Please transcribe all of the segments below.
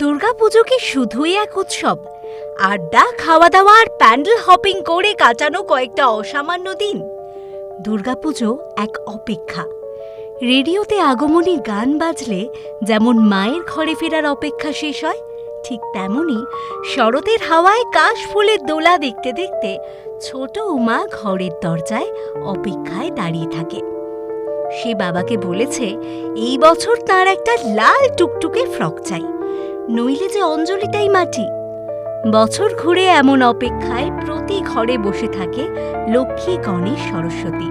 দুর্গাপুজো কি শুধুই এক উৎসব? আড্ডা খাওয়া দাওয়া আর প্যান্ডেল হপিং করে কাটানো কয়েকটা অসামান্য দিন। দুর্গাপুজো এক অপেক্ষা। রেডিওতে আগমনী গান বাজলে যেমন মায়ের ঘরে ফেরার অপেক্ষা শেষ হয়, ঠিক তেমনি শরতের হাওয়ায় কাশ ফুলের দোলা দেখতে দেখতে ছোট উমা ঘরের দরজায় অপেক্ষায় দাঁড়িয়ে থাকে। সে বাবাকে বলেছে, এই বছর তার একটা লাল টুকটুকে ফ্রক চাই। নইলে যে অঞ্জলিটাই মাটি। বছর ঘুরে এমন অপেক্ষায় প্রতি ঘরে বসে থাকে লক্ষ্মী, গণেশ, সরস্বতী।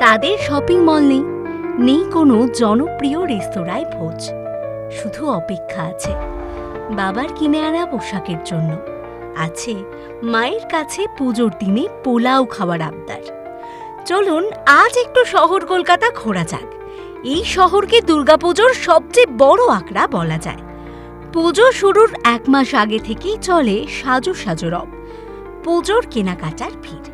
তাদের শপিং মল নেই নেই কোনো জনপ্রিয় রেস্তোরাঁয় ভোজ। শুধু অপেক্ষা আছে বাবার কিনে আনা পোশাকের জন্য। আছে মায়ের কাছে পুজোর দিনে পোলাও খাওয়ার আবদার। চলুন আজ একটু শহর কলকাতা ঘোরা যাক। এই শহরকে দুর্গাপুজোর সবচেয়ে বড় আঁকড়া বলা যায়। পুজো শুরুর এক মাস আগে থেকেই চলে সাজু সাজু রব, পুজোর কেনাকাটার ভিড়।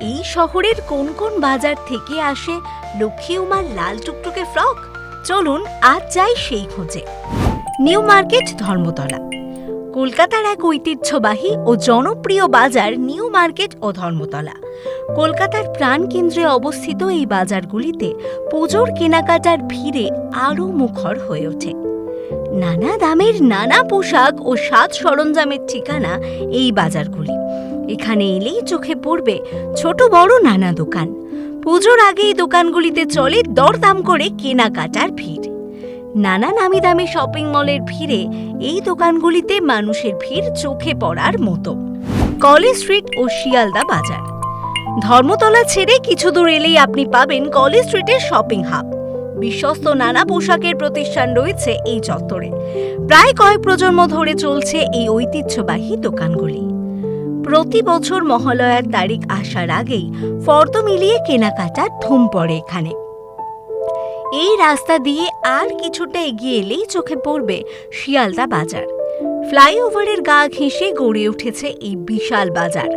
এই শহরের কোন কোন বাজার থেকে আসে লক্ষ্মী উমার লাল টুকটুকে ফ্রক? চলুন আজ যাই সেই খোঁজে। New Market Dharmatala. কলকাতার এক ঐতিহ্যবাহী ও জনপ্রিয় বাজার নিউ মার্কেট ও ধর্মতলা। কলকাতার প্রাণকেন্দ্রে অবস্থিত এই বাজারগুলিতে পুজোর কেনাকাটার ভিড়ে আরও মুখর হয়ে ওঠে। নানা দামের নানা পোশাক ও সাজ সরঞ্জামের ঠিকানা এই বাজারগুলি। এখানে এলেই চোখে পড়বে ছোট বড় নানা দোকান। পুজোর আগে এই দোকানগুলিতে চলে দরদাম করে কেনাকাটার ভিড়। নানা নামি দামি শপিং মলের ভিড়ে এই দোকানগুলিতে মানুষের ভিড় চোখে পড়ার মতো। কলেজ স্ট্রিট ও শিয়ালদা বাজার। ধর্মতলা ছেড়ে কিছু দূর এলেই আপনি পাবেন কলেজ স্ট্রিটের শপিং হাব। বিশ্বস্ত নানা পোশাকের প্রতিষ্ঠান রয়েছে এই চত্বরে। প্রায় কয়েক প্রজন্ম ধরে চলছে এই ঐতিহ্যবাহী দোকানগুলি। প্রতি বছর মহালয়ার তারিখ আসার আগেই ফর্দ মিলিয়ে কেনাকাটার ধুম পড়ে এখানে। এই রাস্তা দিয়ে আর কিছুটা এগিয়ে এলেই চোখে পড়বে শিয়ালদা বাজার। ফ্লাইওভারের গা ঘেঁষে গড়ে উঠেছে এই বিশাল বাজার।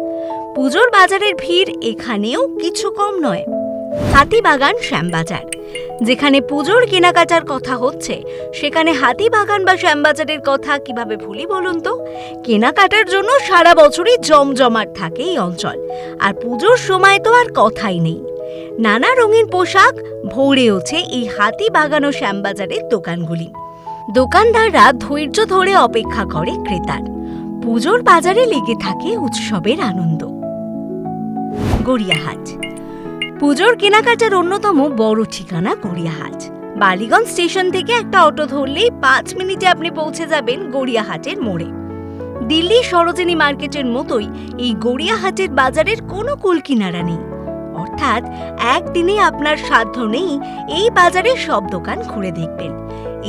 পুজোর বাজারের ভিড় এখানেও কিছু কম নয়। হাতিবাগান শ্যামবাজার। যেখানে পুজোর কেনাকাটার কথা হচ্ছে, সেখানে হাতিবাগান বা শ্যামবাজারের কথা কীভাবে ভুলি বলুন তো? কেনাকাটার জন্য সারা বছরই জমজমাট থাকে এই অঞ্চল, আর পুজোর সময় তো আর কথাই নেই। নানা রঙিন পোশাক ভরে ওঠে এই হাতিবাগান ও শ্যামবাজারের দোকানগুলি। দোকানদাররা ধৈর্য ধরে অপেক্ষা করে ক্রেতার। পুজোর বাজারে লেগে থাকে উৎসবের আনন্দ। গড়িয়াহাট। পুজোর কেনাকাটার অন্যতম বড় ঠিকানা গড়িয়াহাট। বালিগঞ্জ স্টেশন থেকে একটা অটো ধরলেই পাঁচ মিনিটে আপনি পৌঁছে যাবেন গড়িয়াহাটের মোড়ে। দিল্লি সরোজিনী মার্কেটের মতোই এই গড়িয়াহাটের বাজারের কোনো কুল কিনারা নেই। অর্থাৎ একদিনে আপনার সাধ্য নেই এই বাজারে সব দোকান ঘুরে দেখবেন।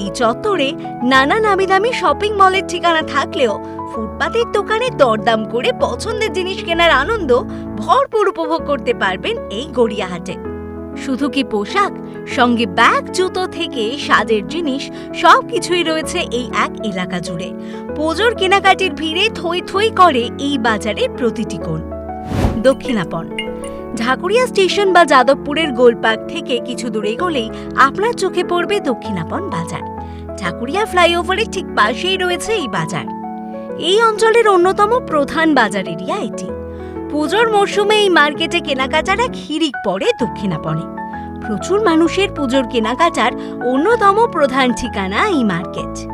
এই চত্বরে নানা নামি দামি শপিং মলের ঠিকানা থাকলেও ফুটপাতের দোকানে দরদাম করে পছন্দের জিনিস কেনার আনন্দ ভরপুর উপভোগ করতে পারবেন এই গড়িয়াহাটে। শুধু কি পোশাক, সঙ্গে ব্যাগ, জুতো থেকে সাজের জিনিস সব কিছুই রয়েছে এই এক এলাকা জুড়ে। পুজোর কেনাকাটির ভিড়ে থই থই করে এই বাজারের প্রতিটি কোণ। দক্ষিণাপন। ঢাকুরিয়া স্টেশন বা যাদবপুরের গোলপার্ক থেকে কিছু দূরে গেলেই আপনার চোখে পড়বে দক্ষিণাপন বাজার। ঢাকুরিয়া ফ্লাইওভারের ঠিক পাশেই রয়েছে এই বাজার। এই অঞ্চলের অন্যতম প্রধান বাজার এরিয়া এটি। পুজোর মরশুমে এই মার্কেটে কেনাকাটার এক হিরিক পড়ে দক্ষিণাপনে প্রচুর মানুষের পুজোর কেনাকাটার অন্যতম প্রধান ঠিকানা এই মার্কেট।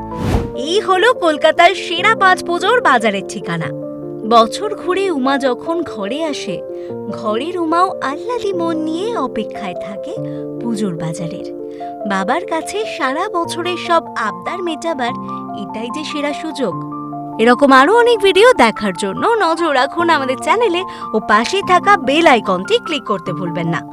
এই হলো কলকাতার সেরা পাঁচ পুজোর বাজারের ঠিকানা। বছর ঘুরে উমা যখন ঘরে আসে, ঘরের উমাও আহ্লাদি মন নিয়ে অপেক্ষায় থাকে পুজোর বাজারের। বাবার কাছে সারা বছরের সব আবদার মেটাবার এটাই যে সেরা সুযোগ। এরকম আরও অনেক ভিডিও দেখার জন্য নজর রাখুন আমাদের চ্যানেলে ও পাশে থাকা বেল আইকনটি ক্লিক করতে ভুলবেন না।